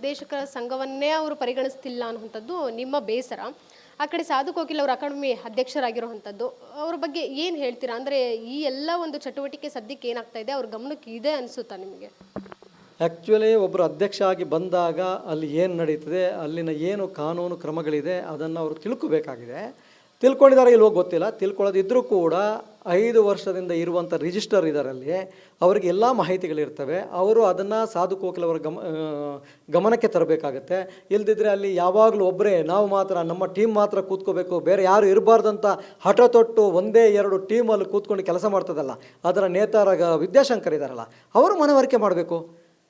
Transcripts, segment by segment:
ನಿರ್ದೇಶಕರ ಸಂಘವನ್ನೇ ಅವರು ಪರಿಗಣಿಸ್ತಿಲ್ಲ ಅನ್ನುವಂಥದ್ದು ನಿಮ್ಮ ಬೇಸರ. ಆ ಕಡೆ ಸಾಧು ಕೋಕಿಲ್ ಅವರು ಅಕಾಡೆಮಿ ಅಧ್ಯಕ್ಷರಾಗಿರುವಂಥದ್ದು, ಅವ್ರ ಬಗ್ಗೆ ಏನು ಹೇಳ್ತೀರಾ? ಅಂದರೆ ಈ ಎಲ್ಲ ಒಂದು ಚಟುವಟಿಕೆ ಸದ್ಯಕ್ಕೆ ಏನಾಗ್ತಾ ಇದೆ? ಅವ್ರ ಗಮನಕ್ಕೆ ಇದೆ ಅನಿಸುತ್ತಾ ನಿಮಗೆ? ಆ್ಯಕ್ಚುಲಿ ಒಬ್ಬರು ಅಧ್ಯಕ್ಷ ಆಗಿ ಬಂದಾಗ ಅಲ್ಲಿ ಏನು ನಡೀತದೆ, ಅಲ್ಲಿನ ಏನು ಕಾನೂನು ಕ್ರಮಗಳಿದೆ ಅದನ್ನು ಅವರು ತಿಳ್ಕೋಬೇಕಾಗಿದೆ. ತಿಳ್ಕೊಂಡಿದ್ದಾರೆ ಇಲ್ವೋ ಗೊತ್ತಿಲ್ಲ. ತಿಳ್ಕೊಳ್ಳೋದಿದ್ರೂ ಕೂಡ ಐದು ವರ್ಷದಿಂದ ಇರುವಂಥ ರಿಜಿಸ್ಟರ್ ಇದರಲ್ಲಿ ಅವರಿಗೆ ಎಲ್ಲ ಮಾಹಿತಿಗಳಿರ್ತವೆ. ಅವರು ಅದನ್ನು ಸಾಧು ಕೋಕಿಲವರ ಗಮ ಗಮನಕ್ಕೆ ತರಬೇಕಾಗತ್ತೆ. ಇಲ್ದಿದ್ರೆ ಅಲ್ಲಿ ಯಾವಾಗಲೂ ಒಬ್ಬರೇ ನಾವು ಮಾತ್ರ, ನಮ್ಮ ಟೀಮ್ ಮಾತ್ರ ಕೂತ್ಕೋಬೇಕು. ಬೇರೆ ಯಾರು ಇರಬಾರ್ದಂತ ಹಠ ತೊಟ್ಟು ಒಂದೇ ಎರಡು ಟೀಮಲ್ಲಿ ಕೂತ್ಕೊಂಡು ಕೆಲಸ ಮಾಡ್ತದಲ್ಲ, ಅದರ ನೇತಾರ ವಿದ್ಯಾಶಂಕರ್ ಇದ್ದಾರಲ್ಲ ಅವರು ಮನವರಿಕೆ ಮಾಡಬೇಕು.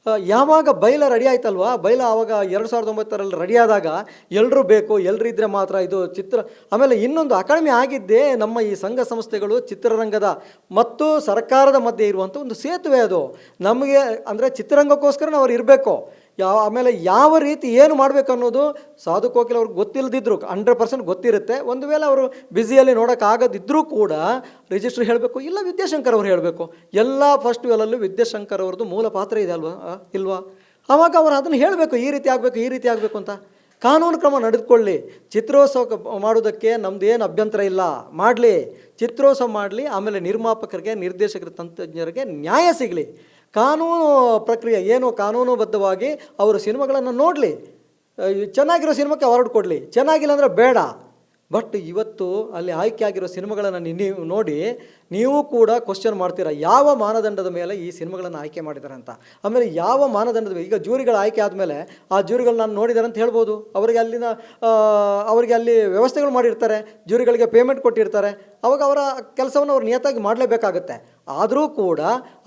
ಯಾವಾಗ ಬೈಲ ರೆಡಿ ಆಯ್ತಲ್ವಾ? ಬೈಲ ಆವಾಗ ಎರಡು ಸಾವಿರದ ಒಂಬತ್ತರಲ್ಲಿ ರೆಡಿ ಆದಾಗ ಎಲ್ಲರೂ ಬೇಕು ಎಲ್ಲರೂ ಇದ್ದರೆ ಮಾತ್ರ ಇದು ಚಿತ್ರ. ಆಮೇಲೆ ಇನ್ನೊಂದು ಅಕಾಡೆಮಿ ಆಗಿದ್ದೇ ನಮ್ಮ ಈ ಸಂಘ ಸಂಸ್ಥೆಗಳು ಚಿತ್ರರಂಗದ ಮತ್ತು ಸರ್ಕಾರದ ಮಧ್ಯೆ ಇರುವಂಥ ಒಂದು ಸೇತುವೆ ಅದು. ನಮಗೆ ಅಂದರೆ ಚಿತ್ರರಂಗಕ್ಕೋಸ್ಕರ ಅವ್ರು ಇರಬೇಕು. ಯಾವ ಆಮೇಲೆ ಯಾವ ರೀತಿ ಏನು ಮಾಡಬೇಕು ಅನ್ನೋದು ಸಾಧು ಕೋಕಿಲ್ ಅವ್ರಿಗೆ ಗೊತ್ತಿಲ್ಲದಿದ್ರು ಹಂಡ್ರೆಡ್ ಪರ್ಸೆಂಟ್ ಗೊತ್ತಿರುತ್ತೆ. ಒಂದು ವೇಳೆ ಅವರು ಬ್ಯುಸಿಯಲ್ಲಿ ನೋಡೋಕ್ಕಾಗದಿದ್ದರೂ ಕೂಡ ರಿಜಿಸ್ಟ್ರ್ ಹೇಳಬೇಕು, ಇಲ್ಲ ವಿದ್ಯಾಶಂಕರ್ ಅವರು ಹೇಳಬೇಕು. ಎಲ್ಲ ಫಸ್ಟ್ ವೇಲಲ್ಲೂ ವಿದ್ಯಾಶಂಕರ್ ಅವ್ರದ್ದು ಮೂಲ ಪಾತ್ರ ಇದೆ ಅಲ್ವಾ? ಇಲ್ವಾ? ಆವಾಗ ಅವರು ಅದನ್ನು ಹೇಳಬೇಕು, ಈ ರೀತಿ ಆಗಬೇಕು, ಈ ರೀತಿ ಆಗಬೇಕು ಅಂತ. ಕಾನೂನು ಕ್ರಮ ನಡೆದುಕೊಳ್ಳಿ. ಚಿತ್ರೋತ್ಸವ ಮಾಡೋದಕ್ಕೆ ನಮ್ದು ಏನು ಅಭ್ಯಂತರ ಇಲ್ಲ. ಮಾಡಲಿ. ಚಿತ್ರೋತ್ಸವ ಮಾಡಲಿ, ಆಮೇಲೆ ನಿರ್ಮಾಪಕರಿಗೆ ನಿರ್ದೇಶಕರ ತಂತ್ರಜ್ಞರಿಗೆ ನ್ಯಾಯ ಸಿಗಲಿ. ಕಾನೂನು ಪ್ರಕ್ರಿಯೆ ಏನು ಕಾನೂನುಬದ್ಧವಾಗಿ ಅವರು ಸಿನಿಮಾಗಳನ್ನು ನೋಡಲಿ. ಚೆನ್ನಾಗಿರೋ ಸಿನಿಮಾಕ್ಕೆ ಅವಾರ್ಡ್ ಕೊಡಲಿ. ಚೆನ್ನಾಗಿಲ್ಲ ಅಂದರೆ ಬೇಡ. ಬಟ್ ಇವತ್ತು ಅಲ್ಲಿ ಆಯ್ಕೆ ಆಗಿರೋ ಸಿನಿಮಾಗಳನ್ನು ನೀವು ನೋಡಿ, ನೀವು ಕೂಡ ಕ್ವಶನ್ ಮಾಡ್ತೀರಾ, ಯಾವ ಮಾನದಂಡದ ಮೇಲೆ ಈ ಸಿನಿಮಾಗಳನ್ನು ಆಯ್ಕೆ ಮಾಡಿದ್ದಾರೆ ಅಂತ? ಆಮೇಲೆ ಯಾವ ಮಾನದಂಡದ ಈಗ ಜೂರಿಗಳ ಆಯ್ಕೆ ಆದಮೇಲೆ ಆ ಜೂರಿಗಳು ನಾನು ನೋಡಿದ್ದಾರೆ ಅಂತ ಹೇಳ್ಬೋದು. ಅವರಿಗೆ ಅಲ್ಲಿನ ಅವರಿಗೆ ಅಲ್ಲಿ ವ್ಯವಸ್ಥೆಗಳು ಮಾಡಿರ್ತಾರೆ, ಜೂರಿಗಳಿಗೆ ಪೇಮೆಂಟ್ ಕೊಟ್ಟಿರ್ತಾರೆ. ಅವಾಗ ಅವರ ಕೆಲಸವನ್ನು ಅವ್ರು ನಿಯತಾಗಿ ಮಾಡಲೇಬೇಕಾಗತ್ತೆ. ಆದರೂ ಕೂಡ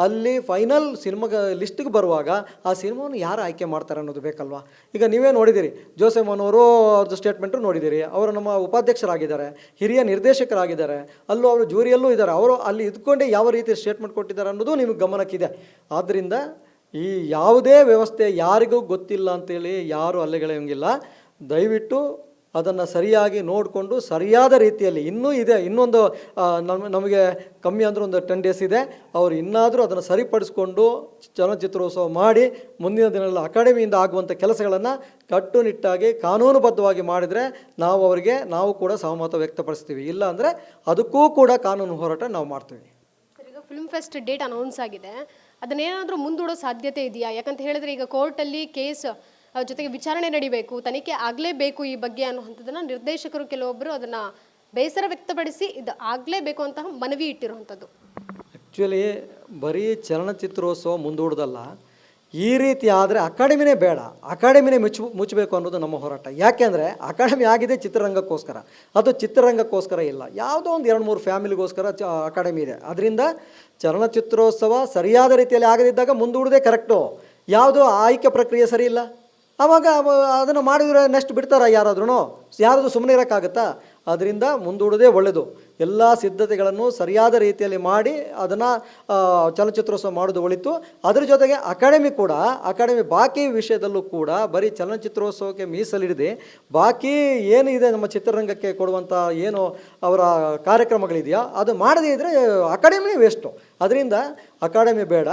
ಅಲ್ಲಿ ಫೈನಲ್ ಸಿನಿಮಾಗ, ಲಿಸ್ಟಿಗೆ ಬರುವಾಗ ಆ ಸಿನಿಮಾವನ್ನು ಯಾರು ಆಯ್ಕೆ ಮಾಡ್ತಾರೆ ಅನ್ನೋದು ಬೇಕಲ್ವಾ? ಈಗ ನೀವೇ ನೋಡಿದ್ದೀರಿ ಜೋಸೆಫ್ ಅವರು ಅವ್ರದ್ದು ಸ್ಟೇಟ್ಮೆಂಟು ನೋಡಿದ್ದೀರಿ ಅವರು ನಮ್ಮ ಉಪಾಧ್ಯಕ್ಷರಾಗಿದ್ದಾರೆ, ಹಿರಿಯ ನಿರ್ದೇಶಕರಾಗಿದ್ದಾರೆ, ಅಲ್ಲೂ ಅವರು ಜೂರಿಯಲ್ಲೂ ಇದ್ದಾರೆ, ಅವರು ಅಲ್ಲಿ ಇದ್ಕೊಂಡೇ ಯಾವ ರೀತಿ ಸ್ಟೇಟ್ಮೆಂಟ್ ಕೊಟ್ಟಿದ್ದಾರೆ ಅನ್ನೋದು ನಿಮಗೆ ಗಮನಕ್ಕಿದೆ. ಆದ್ದರಿಂದ ಈ ಯಾವುದೇ ವ್ಯವಸ್ಥೆ ಯಾರಿಗೂ ಗೊತ್ತಿಲ್ಲ ಅಂತೇಳಿ ಯಾರು ಅಲ್ಲಿಗಳಂಗಿಲ್ಲ ದಯವಿಟ್ಟು ಅದನ್ನು ಸರಿಯಾಗಿ ನೋಡಿಕೊಂಡು ಸರಿಯಾದ ರೀತಿಯಲ್ಲಿ ಇನ್ನೂ ಇದೆ, ಇನ್ನೊಂದು ನಮ್ಮ ನಮಗೆ ಕಮ್ಮಿ ಅಂದ್ರೆ ಒಂದು ಟೆನ್ ಡೇಸ್ ಇದೆ. ಅವರು ಇನ್ನಾದರೂ ಅದನ್ನು ಸರಿಪಡಿಸ್ಕೊಂಡು ಚಲನಚಿತ್ರೋತ್ಸವ ಮಾಡಿ ಮುಂದಿನ ದಿನಗಳಲ್ಲಿ ಅಕಾಡೆಮಿಯಿಂದ ಆಗುವಂಥ ಕೆಲಸಗಳನ್ನು ಕಟ್ಟುನಿಟ್ಟಾಗಿ ಕಾನೂನುಬದ್ಧವಾಗಿ ಮಾಡಿದರೆ ನಾವು ಅವರಿಗೆ, ನಾವು ಕೂಡ ಸಹಮತ ವ್ಯಕ್ತಪಡಿಸ್ತೀವಿ. ಇಲ್ಲ ಅಂದರೆ ಅದಕ್ಕೂ ಕೂಡ ಕಾನೂನು ಹೋರಾಟ ನಾವು ಮಾಡ್ತೀವಿ. ಈಗ ಫಿಲ್ಮ್ ಫೆಸ್ಟ್ ಡೇಟ್ ಅನೌನ್ಸ್ ಆಗಿದೆ. ಅದನ್ನೇನಾದರೂ ಮುಂದೂಡೋ ಸಾಧ್ಯತೆ ಇದೆಯಾ? ಯಾಕಂತ ಹೇಳಿದ್ರೆ ಈಗ ಕೋರ್ಟಲ್ಲಿ ಕೇಸ್ ಜೊತೆಗೆ ವಿಚಾರಣೆ ನಡಿಬೇಕು, ತನಿಖೆ ಆಗಲೇಬೇಕು ಈ ಬಗ್ಗೆ ಅನ್ನುವಂಥದ್ದನ್ನು ನಿರ್ದೇಶಕರು ಕೆಲವೊಬ್ಬರು ಅದನ್ನು ಬೇಸರ ವ್ಯಕ್ತಪಡಿಸಿ ಇದು ಆಗಲೇಬೇಕು ಅಂತ ಮನವಿ ಇಟ್ಟಿರುವಂಥದ್ದು. ಆ್ಯಕ್ಚುಲಿ ಬರೀ ಚಲನಚಿತ್ರೋತ್ಸವ ಮುಂದೂಡ್ದಲ್ಲ, ಈ ರೀತಿ ಆದರೆ ಅಕಾಡೆಮಿನೇ ಬೇಡ, ಅಕಾಡೆಮಿನೇ ಮುಚ್ಚು ಮುಚ್ಚಬೇಕು ಅನ್ನೋದು ನಮ್ಮ ಹೋರಾಟ. ಯಾಕೆಂದರೆ ಅಕಾಡೆಮಿ ಆಗಿದೆ ಚಿತ್ರರಂಗಕ್ಕೋಸ್ಕರ. ಅದು ಚಿತ್ರರಂಗಕ್ಕೋಸ್ಕರ ಇಲ್ಲ. ಯಾವುದೋ ಒಂದು ಎರಡು ಮೂರು ಫ್ಯಾಮಿಲಿಗೋಸ್ಕರ ಚ ಅಕಾಡೆಮಿ ಇದೆ. ಅದರಿಂದ ಚಲನಚಿತ್ರೋತ್ಸವ ಸರಿಯಾದ ರೀತಿಯಲ್ಲಿ ಆಗದಿದ್ದಾಗ ಮುಂದೂಡೋದೇ ಕರೆಕ್ಟು. ಯಾವುದೋ ಆಯ್ಕೆ ಪ್ರಕ್ರಿಯೆ ಸರಿ ಇಲ್ಲ. ಆವಾಗ ಅದನ್ನು ಮಾಡಿದ್ರೆ ನೆಕ್ಸ್ಟ್ ಬಿಡ್ತಾರ ಯಾರಾದ್ರೂ ಯಾರಾದರೂ ಸುಮ್ಮನೆ ಇರೋಕ್ಕಾಗತ್ತಾ? ಅದರಿಂದ ಮುಂದೂಡೋದೇ ಒಳ್ಳೆಯದು ಎಲ್ಲ ಸಿದ್ಧತೆಗಳನ್ನು ಸರಿಯಾದ ರೀತಿಯಲ್ಲಿ ಮಾಡಿ ಅದನ್ನು ಚಲನಚಿತ್ರೋತ್ಸವ ಮಾಡೋದು ಒಳಿತು. ಅದರ ಜೊತೆಗೆ ಅಕಾಡೆಮಿ ಕೂಡ, ಅಕಾಡೆಮಿ ಬಾಕಿ ವಿಷಯದಲ್ಲೂ ಕೂಡ ಬರೀ ಚಲನಚಿತ್ರೋತ್ಸವಕ್ಕೆ ಮೀಸಲಿಡದೆ, ಬಾಕಿ ಏನು ಇದೆ ನಮ್ಮ ಚಿತ್ರರಂಗಕ್ಕೆ ಕೊಡುವಂಥ ಏನು ಅವರ ಕಾರ್ಯಕ್ರಮಗಳಿದೆಯೋ ಅದು ಮಾಡದೇ ಇದ್ದರೆ ಅಕಾಡೆಮಿ ವೇಸ್ಟು ಅದರಿಂದ ಅಕಾಡೆಮಿ ಬೇಡ.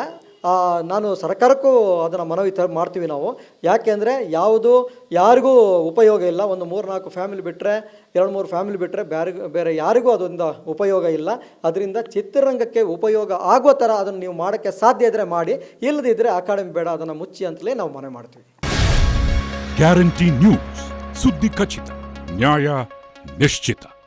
ನಾನು ಸರ್ಕಾರಕ್ಕೂ ಅದನ್ನು ಮನವಿ ಮಾಡ್ತೀವಿ ನಾವು. ಯಾಕೆಂದರೆ ಯಾವುದು, ಯಾರಿಗೂ ಉಪಯೋಗ ಇಲ್ಲ. ಒಂದು ಮೂರು ನಾಲ್ಕು ಫ್ಯಾಮಿಲಿ ಬಿಟ್ಟರೆ ಎರಡು ಮೂರು ಫ್ಯಾಮಿಲಿ ಬಿಟ್ಟರೆ ಬೇರೆ ಬೇರೆ ಯಾರಿಗೂ ಅದರಿಂದ ಉಪಯೋಗ ಇಲ್ಲ. ಅದರಿಂದ ಚಿತ್ರರಂಗಕ್ಕೆ ಉಪಯೋಗ ಆಗೋ ಥರ ಅದನ್ನು ನೀವು ಮಾಡೋಕ್ಕೆ ಸಾಧ್ಯ ಇದ್ದರೆ ಮಾಡಿ. ಇಲ್ಲದಿದ್ದರೆ ಅಕಾಡೆಮಿ ಬೇಡ, ಅದನ್ನು ಮುಚ್ಚಿ ಅಂತಲೇ ನಾವು ಮನವಿ ಮಾಡ್ತೀವಿ. Guarantee news. ಸುದ್ದಿ ಖಚಿತ. ನ್ಯಾಯ ನಿಶ್ಚಿತ.